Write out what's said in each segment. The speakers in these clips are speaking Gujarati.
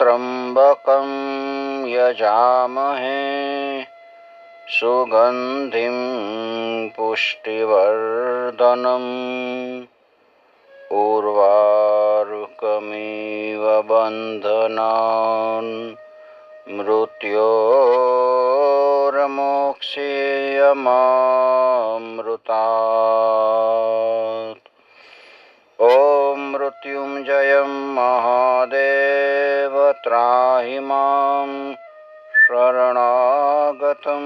त्र्यम्बकं यजामहे सुगन्धिं पुष्टिवर्धनम् उर्वारुकमिव बन्धनान् मृत्योर्मोक्षेयमामृतात् ॐ मृत्युञ्जयं महादेव ત્રાહિ મામ શરણાગતમ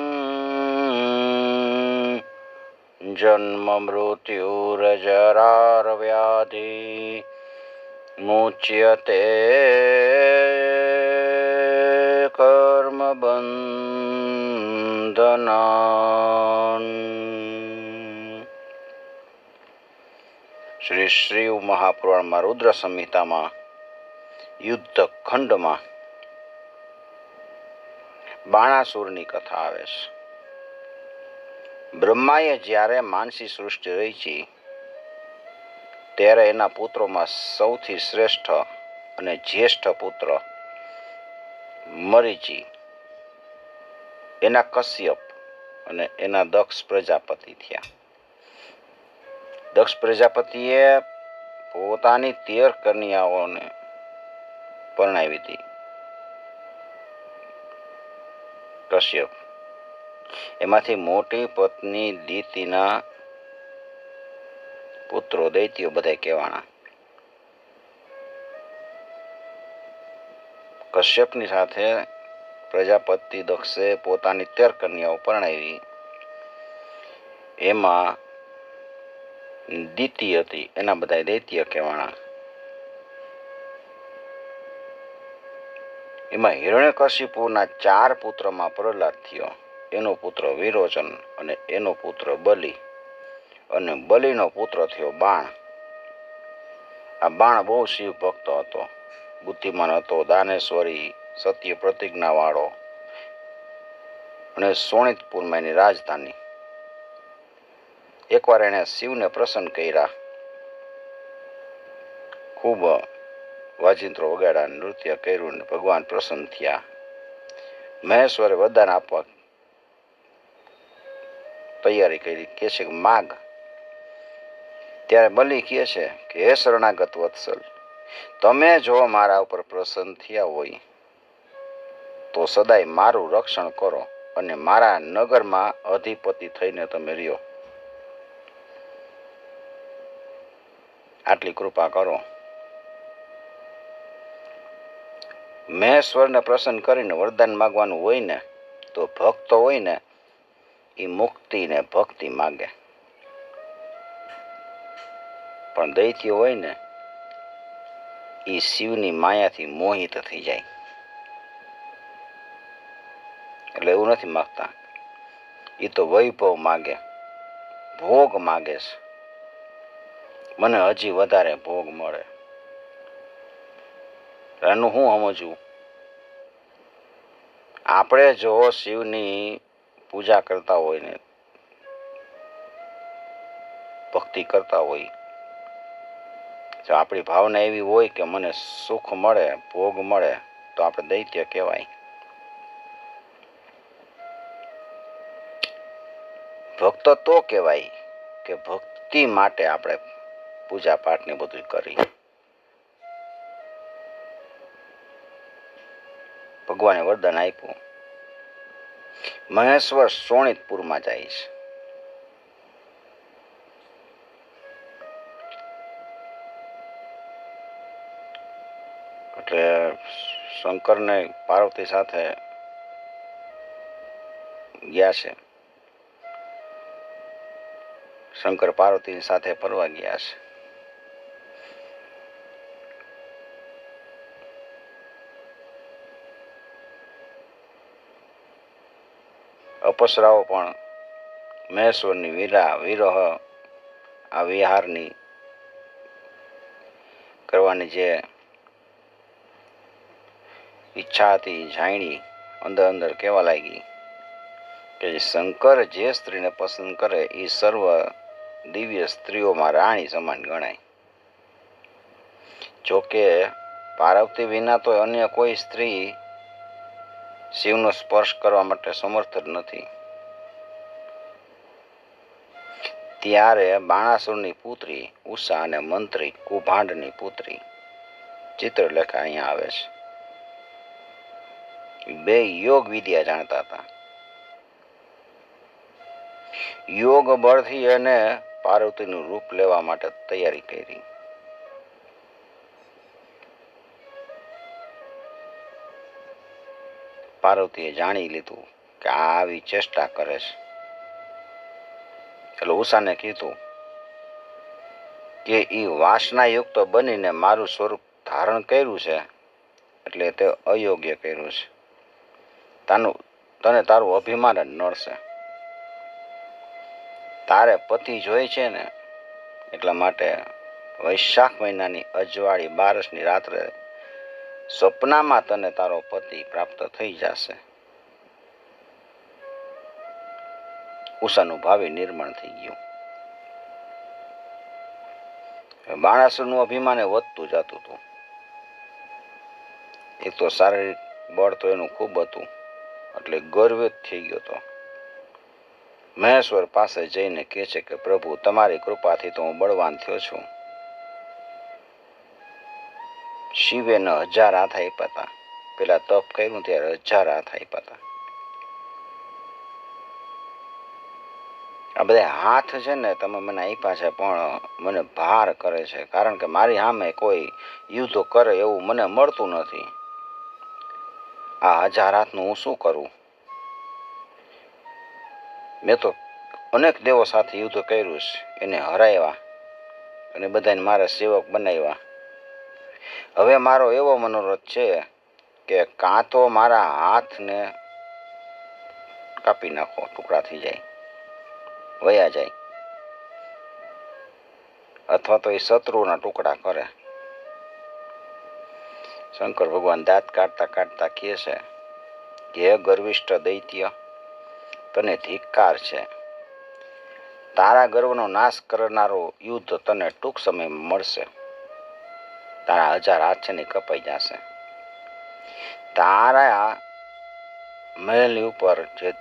જન્મ મૃત્યુરજરારવ્યાધિ મુચ્યતે કર્મ બંધના શ્રી શ્રી મહાપુરાણમાં રુદ્ર સંહિતામાં યુદ્ધ ખંડમાં બાણાસુરની કથા આવે છે. બ્રહ્માએ જ્યારે માનસી સૃષ્ટિ રચી, ત્યારે એના પુત્રોમાં સૌથી શ્રેષ્ઠ અને જ્યેષ્ઠ પુત્ર મરીચી, એના કશ્યપ અને એના દક્ષ પ્રજાપતિ થયા. દક્ષ પ્રજાપતિએ પોતાની તેર કન્યાઓને પરણાવી હતી. કશ્યપ એમાંથી મોટી પત્ની દીતિના પુત્રો દૈત્યો બધા કહેવાના. કશ્યપની સાથે પ્રજાપતિ દક્ષે પોતાની તેર કન્યાઓ પરણાવી. એમાં દીતિ હતી, એના બધા દૈત્ય કહેવાના. એમાં હિરણ્યકશિપુના ચાર પુત્રમાં પ્રહલાદ થયો. એનો પુત્ર વિરોચન અને એનો પુત્ર બલિ અને બલિનો પુત્ર થયો બાણ. આ બાણ બહુ શિવ ભક્ત હતો. બુદ્ધિમાન હતો, દાનેશ્વરી સત્ય પ્રતિજ્ઞાવાળો અને સોણિતપુરમાં એની રાજધાની. એકવાર એણે શિવને પ્રસન્ન કર્યા. ખૂબ વાજિંત્રો વગાડ્યા, નૃત્ય કર્યું ભગવાન પ્રસન્ન થયા. મહેશ્વરે વરદાન આપવા તૈયારી કરી. કે છે માગ. ત્યારે બલિ કહે છે કે, હે શરણાગત વત્સલ, તમે જો મારા ઉપર પ્રસન્ન થયા હોય, તો સદાય મારું રક્ષણ કરો અને મારા નગરમાં અધિપતિ થઈને તમે રહ્યો. આટલી કૃપા કરો. મહેશ્વરને પ્રસન્ન કરીને વરદાન માગવાનું હોય ને, તો ભક્તો હોય ને એ મુક્તિ ને ભક્તિ માગે. પણ દૈત્ય હોય ને એ શિવની માયાથી મોહિત થઈ જાય. એટલે એવું નથી માગતા. એ તો વૈભવ માગે, ભોગ માગે છે. મને હજી વધારે ભોગ મળે. એનું હું સમજવું આપણે જો શિવની પૂજા કરતા હોય ને, ભક્તિ કરતા હોય, જો આપણી ભાવના એવી હોય કે મને સુખ મળે, ભોગ મળે, તો આપણે દૈત્ય કહેવાય. ભક્ત તો કહેવાય કે ભક્તિ માટે આપણે પૂજા પાઠ ને બધું કરી. ભગવાને વરદાન આપ્યું. મહેશ્વર સોણિતપુરમાં છે. એટલે શંકરને પાર્વતી સાથે ગયા છે. શંકર પાર્વતીની સાથે ફરવા ગયા છે. અપસરાઓ પણ મહેશ્વરની વિરા, વિરહ, આ વિહારની કરવાની જે ઈચ્છા હતી જાણી અંદર અંદર કહેવા લાગી કે શંકર જે સ્ત્રીને પસંદ કરે એ સર્વ દિવ્ય સ્ત્રીઓમાં રાણી સમાન ગણાય. જોકે પાર્વતી વિના તો અન્ય કોઈ સ્ત્રી શિવનો સ્પર્શ કરવા માટે સમર્થ નથી. ત્યારે બાણાસુરની પુત્રી ઉષા અને મંત્રી કુભાંડની પુત્રી ચિત્રલેખા અહીંયા આવે છે. બે યોગ વિદ્યા જાણતા હતા. યોગ બળથી એને પાર્વતીનું રૂપ લેવા માટે તૈયારી કરી. પાર્વતીએ જાણી લીધું કે આ આવી ચેષ્ટા કરે છે. એટલે ઉષાને કીધું કે એ વાસનાયુક્ત બનીને મારું સ્વરૂપ ધારણ કર્યું છે, એટલે તે અયોગ્ય કર્યું છે. તાનું, તને તારું અભિમાન જ નડશે. તારે પતિ જોઈ છે ને, એટલા માટે વૈશાખ મહિનાની અજવાળી બારસની રાત્રે સપનામાં તને તારો પતિ પ્રાપ્ત થઈ જશે. ઉષાનું ભાવિ નિર્માણ થઈ ગયું. બાણાસુરનું અભિમાન વધતું જતું હતું. એક તો શારીરિક બળ તો એનું ખૂબ હતું, એટલે ગર્વિત થઈ ગયો હતો મહેશ્વર પાસે જઈને કહે છે કે, પ્રભુ, તમારી કૃપાથી તો હું બળવાન થયો છું. શિવે હજાર હાથ આપ્યા હતા પેલા તપ કર્યું ત્યારે હજાર હાથ આપ્યા હતા આ બધા હાથ છે ને તમે મને આપ્યા છે, પણ મને ભાર કરે છે. કારણ કે મારી સામે કોઈ યુદ્ધ કરે એવું મને મળતું નથી. આ હજાર હાથનું હું શું કરું? મેં તો અનેક દેવો સાથે યુદ્ધ કર્યું છે. એને હરાવ્યા. અને બધાને મારા સેવક બનાવ્યા. હવે મારો એવો મનોરથ છે કે કાં તો મારા હાથને કાપી નાખો, ટુકડા થઈ જાય, વયા જાય, અથવા તો એ શત્રુના ટુકડા કરે. શંકર ભગવાન દાંત કાઢતા કાઢતા કહે છે કે ગર્વિષ્ઠ દૈત્ય, તને ધિક્કાર છે. તારા ગર્વનો નાશ કરનારો યુદ્ધ તને ટૂંક સમયમાં મળશે. તારા હજાર હાથ છે ને કપાઈ જશે. તારા મહેલની ઉપર જે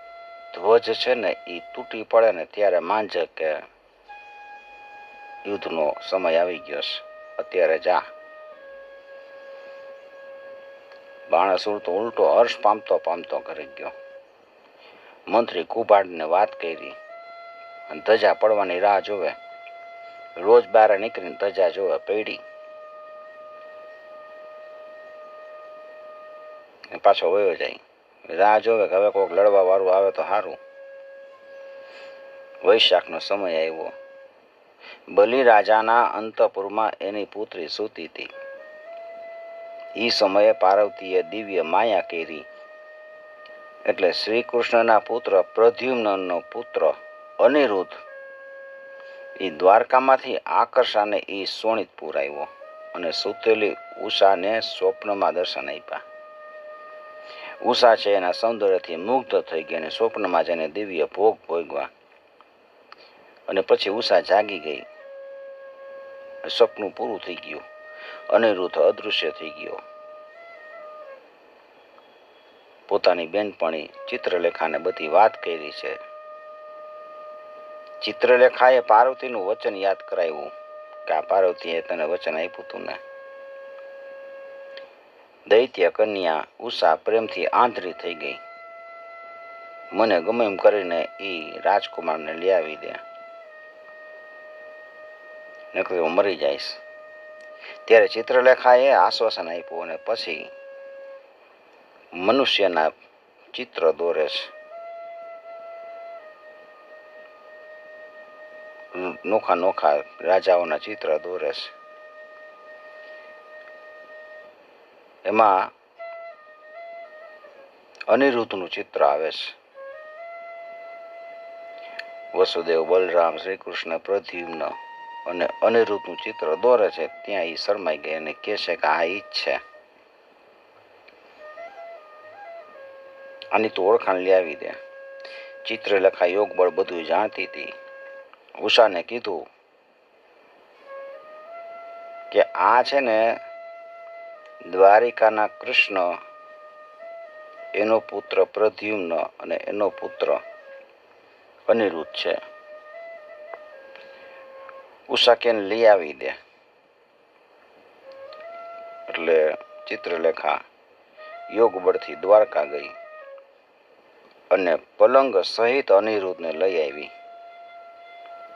ધ્વજ છે ને એ તૂટી પડે ને ત્યારે માંજે કે યુદ્ધનો સમય આવી ગયો છે. અત્યારે જા. બાણસુર તો ઉલટો હર્ષ પામતો પામતો ઘરે ગયો. મંત્રી કુબાડને વાત કરી. અને ધજા પડવાની રાહ જોવે. રોજ બહાર નીકળીને ધજા જોવે પડી. ને પાછો વયો જાય. રાહ જોવે કે હવે કોઈક લડવા વાળું આવે તો સારું વૈશાખનો સમય આવ્યો. બલિ રાજાના અંતપુરમાં એની પુત્રી સૂતી હતી. એ સમયે પાર્વતીએ દિવ્ય માયા કરી. એટલે શ્રી કૃષ્ણના પુત્ર પ્રદ્યુમ્નનો પુત્ર અનિરુદ્ધ એ દ્વારકામાંથી આકર્ષાને એ સોણિતપુર આવ્યો અને સૂતેલી ઉષાને સ્વપ્નમાં દર્શન આપ્યા. ઉષા છે એના સૌંદર્યથી મુગ્ધ થઈ ગઈ અને સ્વપ્નમાં જઈને દિવ્ય ભોગ ભોગવા અને પછી ઉષા જાગી ગઈ. સપનું પૂરું થઈ ગયું. અનિરુદ્ધ અદૃશ્ય થઈ ગયો. પોતાની બેનપણી ચિત્રલેખાને બધી વાત કરી છે. ચિત્રલેખાએ પાર્વતીનું વચન યાદ કરાવ્યું કે આ પાર્વતીએ તને વચન આપ્યું હતું ને? દૈત્ય કન્યા ઉષા પ્રેમથી આંધળી થઈ ગઈ. મને ગમે એમ કરીને એ રાજકુમારને લઈ આવી દે. નકર હું મરી જઈશ. ત્યારે ચિત્રલેખાએ આશ્વાસન આપ્યું અને પછી મનુષ્યના ચિત્ર દોરે છે. નોખા નોખા રાજાઓના ચિત્ર દોરે છે. એમાં અનિરુદ્ધનું ચિત્ર આવે છે. વસુદેવ બલરામ શ્રી કૃષ્ણ પ્રદ્યુમ્ન અને અનિરુદ્ધનું ચિત્ર દોરે છે. ત્યાં એ શરમાઈ ગઈ અને કહે છે કે આ ઈ છે. આની તો ઓળખાણ લઈ આવી દે. ચિત્રલેખા યોગ બળ બધું જાણતી હતી ઉષાને કીધું કે આ છે ને દ્વારિકાના કૃષ્ણ, એનો પુત્ર પ્રદ્યુમ્ન અને એનો પુત્ર અનિરુદ્ધ છે. ઉષા કેને લઈ આવી દે. એટલે ચિત્રલેખા યોગ બળથી દ્વારકા ગઈ અને પલંગ સહિત અનિરુદ્ધને લઈ આવી.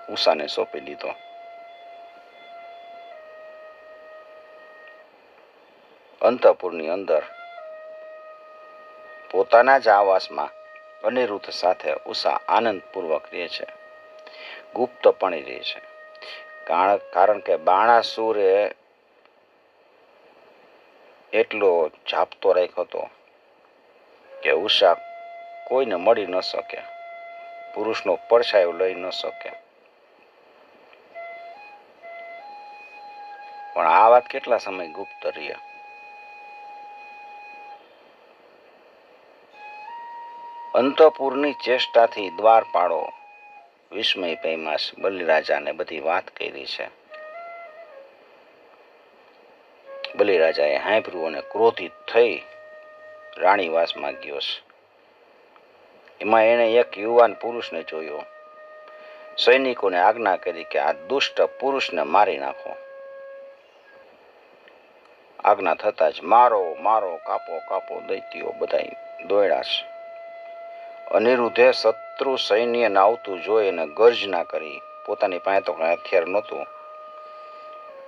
ઉષાને સોંપી દીધો. અંતપુરની અંદર પોતાના જ આવાસમાં અનિરુદ્ધ સાથે ઉષા આનંદપૂર્વક રહે છે. ગુપ્તપણે રહે છે. કારણ કારણ કે બાણાસુરે એટલો જાપતો રાખ્યો હતો કે ઉષા કોઈને મળી ન શકે. પુરુષનો પડછાયો લઈ ન શકે. પણ આ વાત કેટલા સમય ગુપ્ત રહી અંતપુરની ચેષ્ટાથી દ્વારપાળો વિસ્મય પૈમાસ, બલિરાજાને બધી વાત કરી છે. બલિરાજાએ હાંભર્યું અને ક્રોધિત થઈ રાણીવાસમાં ગયો છે. એમાં એણે એક યુવાન પુરુષને જોયો. સૈનિકોને આજ્ઞા કરી કે આ દુષ્ટ પુરુષને મારી નાખો. આજ્ઞા થતા જ મારો મારો કાપો કાપો દૈત્યો બધા દોડ્યા છે. અનિરુદ્ધે શત્રુ સૈન્યને આવતું જોઈ અને ગર્જના કરી. પોતાની પાસે તો કાંઈ હથિયાર નહોતું.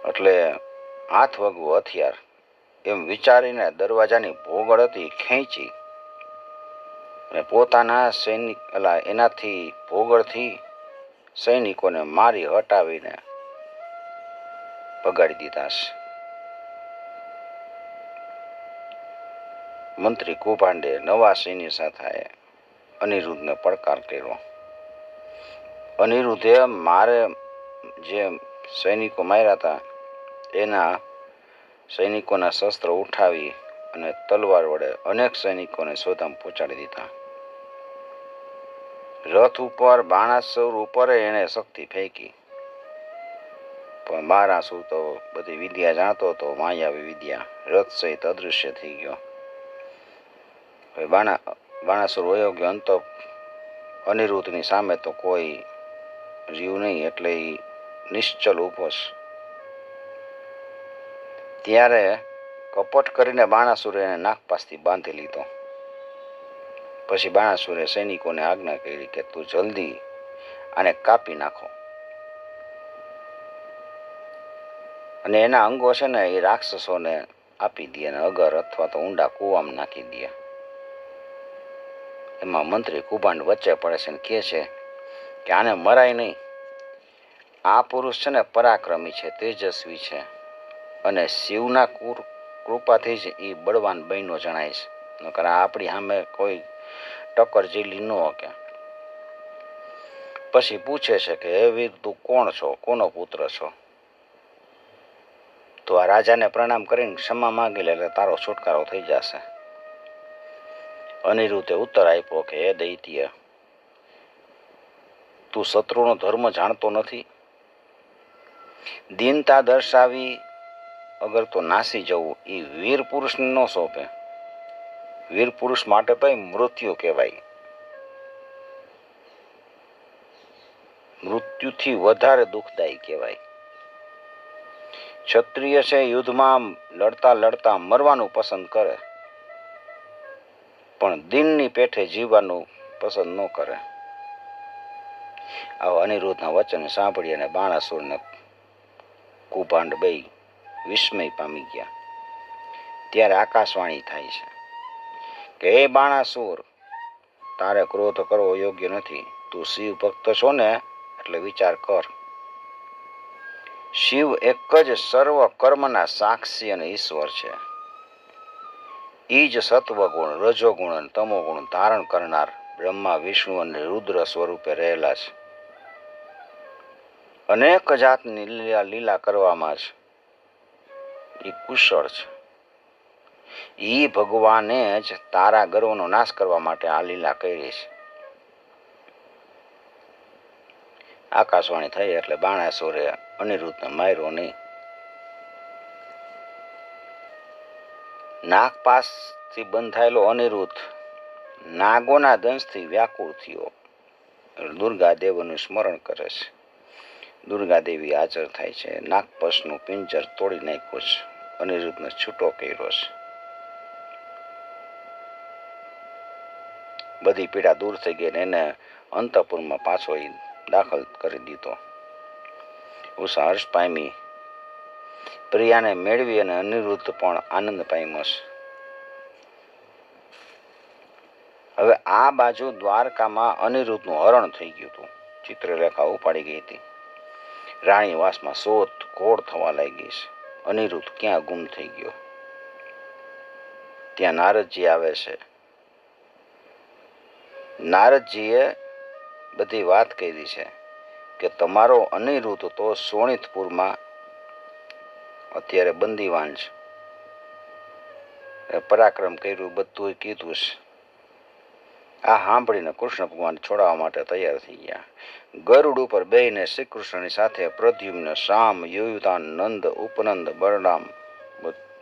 એટલે હાથ વગવું હથિયાર. એમ વિચારીને દરવાજાની ભોગળ હતી ખેંચી. અને પોતાના સૈનિક, અલા, એનાથી ભોગળથી સૈનિકોને મારી હટાવીને ભગાડી દીધા છે. મંત્રી કુભાંડે નવા સૈન્ય સાથે અનિરુદ્ધને પડકાર કર્યો. અનિરુદ્ધે મારે જે સૈનિકો માર્યા હતા, એના સૈનિકોના શસ્ત્ર ઉઠાવી અને તલવાર વડે અનેક સૈનિકોને સોધામ પહોંચાડી દીધા. રથ ઉપર, બાણાસુર ઉપર એણે શક્તિ ફેંકી. પણ બાણાસુર તો બધી વિદ્યા જાણતો હતો માયાવી વિદ્યા, રથ સહિત અદૃશ્ય થઈ ગયો. હવે બાણા બાણાસુર વયો ગયો અંત અનિરુદ્ધની સામે તો કોઈ રહ્યું નહીં, એટલે એ નિશ્ચલ ઊભો ત્યારે કપટ કરીને બાણાસુરે એને નાગપાસથી બાંધી લીધો. પછી બાણાસુરે સૈનિકોને આજ્ઞા કરી કે તું જલ્દી આને કાપી નાખો. અને એના અંગો છે ને એ રાક્ષસોને આપી દે અને અગર અથવા તો ઊંડા કૂવામાં નાખી દે. એમાં મંત્રી કુભાંડ વચ્ચે પડે છે ને કહે છે કે આને મરાય નહીં. આ પુરુષ છે ને પરાક્રમી છે, તેજસ્વી છે અને શિવના કુર, કૃપાથી જ એ બળવાન બહેનો જણાય છે. નકર આપણી સામે કોઈ ટક્કર ઝીલી ન કે પછી પૂછે છે કે, હે વીર, તું કોણ છો? કોનો પુત્ર છો? તો આ રાજાને પ્રણામ કરીને ક્ષમા માગી લે એટલે તારો છુટકારો થઈ જશે. અનિરુદ્ધે ઉત્તર આપ્યો કે, હે દૈત્ય, તું શત્રુનો ધર્મ જાણતો નથી. દીનતા દર્શાવી અગર તો નાસી જવું એ વીર પુરુષને ન સોંપે વીર પુરુષ માટે તો મૃત્યુ કહેવાય. મૃત્યુથી વધારે દુઃખદાયી કહેવાય. ક્ષત્રિય છે, યુદ્ધમાં લડતા લડતા મરવાનું પસંદ કરે. પણ દિનની પેઠે જીવવાનું પસંદ ન કરે. આવા અનિરુદ્ધના વચન સાંભળી અને બાણાસુરને કુભાંડ બે વિસ્મય પામી ગયા. ત્યારે આકાશવાણી થાય છે કે, હે બાણાસુર, તારે ક્રોધ કરવો યોગ્ય નથી. તું શિવ ભક્ત છો ને, એટલે વિચાર કર. શિવ એક જ સર્વ કર્મના સાક્ષી અને ઈશ્વર છે. ઈ જ સત્વગુણ, રજોગુણ અને તમોગુણ ધારણ કરનાર બ્રહ્મા, વિષ્ણુ અને રુદ્ર સ્વરૂપે રહેલા છે. અનેક જાતની લીલા લીલા કરવામાં છે. એ કુશળ છે. ઈ ભગવાને જ તારા ગર્વનો નાશ કરવા માટે આ લીલા કરી છે. આકાશવાણી થઈ એટલે બાણાસુરે અનિરુદ્ધને માર્યો નહીં. નાગપાસથી બંધાયેલો અનિરુદ્ધ નાગોના દંશથી વ્યાકુળ થયો. દુર્ગા દેવનું સ્મરણ કરે છે. દુર્ગા દેવી હાજર થાય છે. નાગપસનું પિંજર તોડી નાખ્યું છે. અનિરુદ્ધને છૂટો કર્યો છે. બધી પીડા દૂર થઈ ગઈ ને એને અંતપુરમાં પાછો દાખલ કરી દીધો. ઉષા હર્ષ પામી પ્રિયાને મેળવી અને અનિરુદ્ધ પણ આનંદ પામ્યો હવે આ બાજુ દ્વારકામાં અનિરુદ્ધનું હરણ થઈ ગયું હતું. ચિત્રલેખા ઉપાડી ગઈ હતી. રાણીવાસમાં શોધ ઘોળ થવા લાગી છે. અનિરુદ્ધ ક્યાં ગુમ થઈ ગયો? ત્યાં નારદજી આવે છે. નારદજીએ બધી વાત કહી છે કે તમારો અનિરુદ્ધ તો સોણિતપુરમાં અત્યારે બંદીવાન છે. પરાક્રમ કર્યું બધું કીધું છે. આ સાંભળીને કૃષ્ણ ભગવાન છોડાવવા માટે તૈયાર થઈ ગયા. ગરુડ ઉપર બેહીને શ્રી કૃષ્ણની સાથે પ્રદ્યુમ્ન શામ યુયુધાન, નંદ, ઉપનંદ બળરામ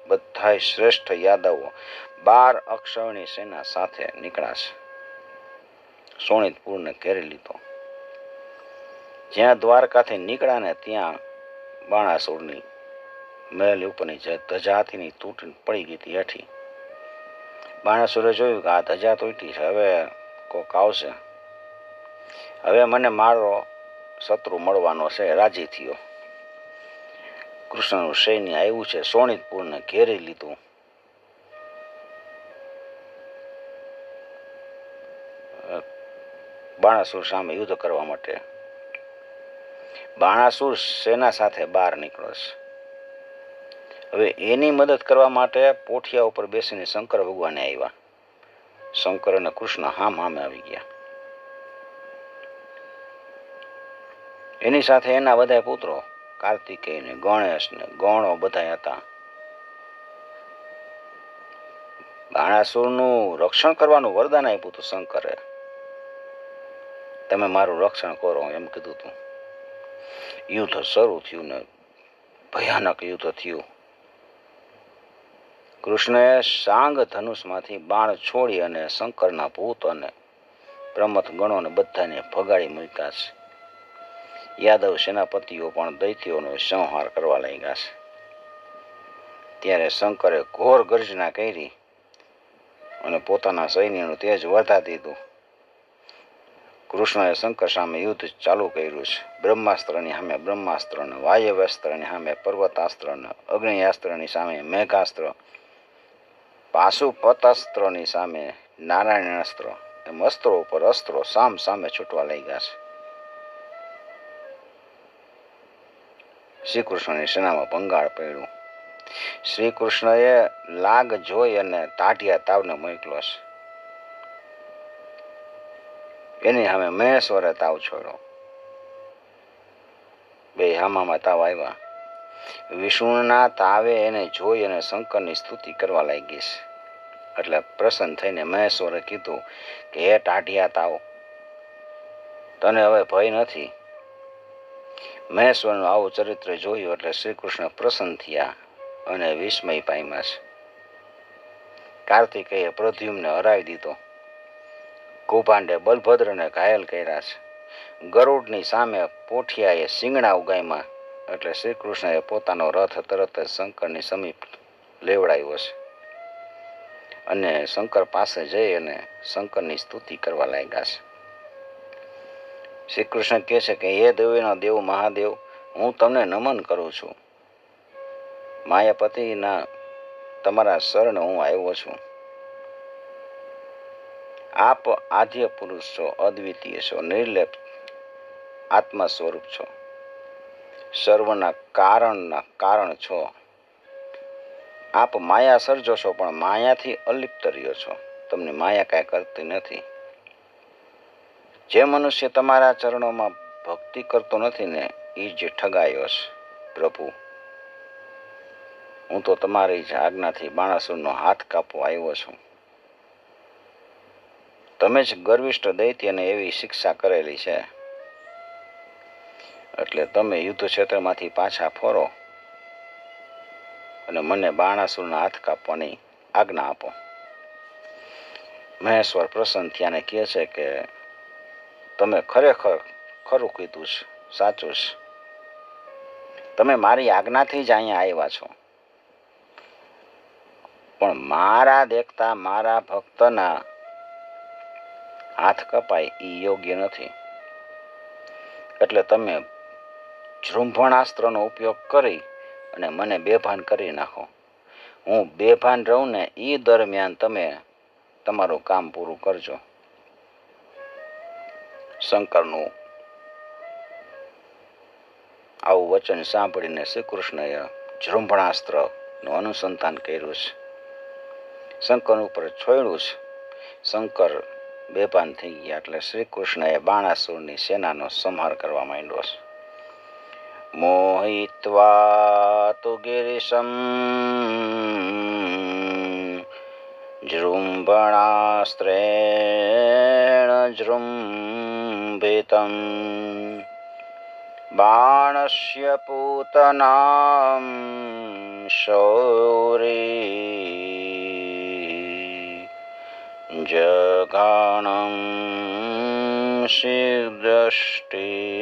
બધાય શ્રેષ્ઠ યાદવો બાર અક્ષરની સેના સાથે નીકળાશે સોણિતપુરને ઘેરી લીધો. જ્યાં દ્વારકાથી નીકળ્યા ને ત્યાં બાણાસુરની મહેલ ઉપરની ધજાતીની ને પડી ગઈ હતી હેઠી. બાણાસુરે જોયું કે આ ધજા તૂટી છે, હવે કોક આવશે. હવે મને મારો શત્રુ મળવાનો છે, રાજી થયો. કૃષ્ણનું સૈન્ય આવ્યું છે, સોણિતપુરને ઘેરી લીધું. બાણાસુર સામે યુદ્ધ કરવા માટે. બાણાસુર સેના સાથે બહાર નીકળ્યો છે. હવે એની મદદ કરવા માટે પોઠિયા ઉપર બેસીને શંકર ભગવાને આવ્યા. શંકર અને કૃષ્ણ હામ હામે આવી ગયા. એની સાથે એના બધા પુત્રો, કાર્તિકેય ને ગણેશ ને ગણો બધા હતા. બાણાસુરનું રક્ષણ કરવાનું વરદાન આપ્યું હતું શંકરે. તમે મારું રક્ષણ કરો, એમ કીધું હતું યુદ્ધ શરૂ થયું ને ભયાનક યુદ્ધ થયું. કૃષ્ણએ સાંગ ધનુષમાંથી બાણ છોડી અને શંકરના ભૂત અને પ્રમથ ગણોને બધાને ભગાડી મૂક્યા છે. યાદવ સેનાપતિઓ પણ દૈત્યોનો સંહાર કરવા લાગ્યા છે. ત્યારે શંકરે ઘોર ગર્જના કરી અને પોતાના સૈન્યનું તેજ વધા દીધું. કૃષ્ણએ શંકર સામે યુદ્ધ ચાલુ કર્યું છે. બ્રહ્માસ્ત્રની સામે બ્રહ્માસ્ત્ર ને વાયવ્યાસ્ત્રની સામે પર્વતાસ્ત્ર અગ્નિયાસ્ત્રની સામે મેઘાસ્ત્ર પાશુપતાસ્ત્રની સામે નારાયણ અસ્ત્રો એમ અસ્ત્રો ઉપર અસ્ત્રો સામ સામે છૂટવા લાગ્યા છે. શ્રી કૃષ્ણની સેનામાં ભંગાળ પડ્યું. શ્રી કૃષ્ણએ લાગ જોઈ અને તાટિયા તાવને મોકલો છે. એની સામે મહેશ્વરે તાવ છોડ્યો. બે હામામાં તાવ આવ્યા. વિષ્ણુના તાવે એને જોઈ અને શંકરની સ્તુતિ કરવા લાગી છે. એટલે પ્રસન્ન થઈને મહેશ્વરે કીધું કે, હે ટાઢિયા તાવ, તને હવે ભય નથી? મહેશ્વરનું આવું ચરિત્ર જોયું એટલે શ્રી કૃષ્ણ પ્રસન્ન થયા અને વિસ્મય પામ્યા છે. કાર્તિકે પ્રદ્યુમને હરાવી દીધો. કૌભાંડે બલભદ્રને ઘાયલ કર્યા છે. ગરુડની સામે પોઠિયાએ સિંગણા ઉગાયમાં એટલે શ્રી કૃષ્ણએ પોતાનો રથ તરત જ શંકરની સમીપ લેવડાવ્યો છે અને શંકર પાસે જઈ અને શંકરની સ્તુતિ કરવા લાગ્યા છે. શ્રી કૃષ્ણ કહે છે કે, હે દેવીનો દેવ મહાદેવ, હું તમને નમન કરું છું. માયાપતિના તમારા શરણ હું આવ્યો છું. આપ આદ્ય પુરુષ છો અદ્વિતીય છો, નિર્લેપ આત્મા સ્વરૂપ છો. સર્વના કારણના કારણ છો. આપ માયા સર્જો છો, પણ માયાથી અલિપ્ત રહ્યો છો. તમને માયા કાંઈ કરતી નથી. જે મનુષ્ય તમારા ચરણોમાં ભક્તિ કરતો નથી ને એ જે ઠગાયો છે. પ્રભુ, હું તો તમારી જ આજ્ઞાથી બાણાસુરનો હાથ કાપવા આવ્યો છું. તમે જ ગર્વિષ્ઠ દૈત્યને એવી શિક્ષા કરેલી છે. એટલે તમે યુદ્ધ ક્ષેત્રમાંથી પાછા ફરો અને મને બાણાસુરના હાથ કાપવાની આજ્ઞા આપો. મહેશ્વર પ્રસન્ન થયાને કહે છે કે તમે ખરેખર ખરું કીધું છે, સાચું છે. તમે મારી આજ્ઞાથી જ અહીંયા આવ્યા છો. પણ મારા દેખતા મારા ભક્તના હાથ કપાય એ યોગ્ય નથી. એટલે તમે જૃંભણાસ્ત્રનો ઉપયોગ કરી અને મને બેભાન કરી નાખો. હું બેભાન રહું ને એ દરમિયાન તમે તમારું કામ પૂરું કરજો. શંકરનું આવું વચન સાંભળીને શ્રી કૃષ્ણએ જૃંભણાસ્ત્રનું અનુસંધાન કર્યું છે. શંકર ઉપર છોડ્યું છે. શંકર બેભાન થઈ ગયા એટલે શ્રી કૃષ્ણએ બાણાસુરની સેનાનો સંહાર કરવા માંડ્યો છે. મોહિત્વા તુ ગિરિશમ જૃંભણાસ્ત્રેણ જૃંભિતમ બાણસ્ય પૂતનામ શૌરી જગાણમ સિદ્ધષ્ટિભિ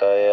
तय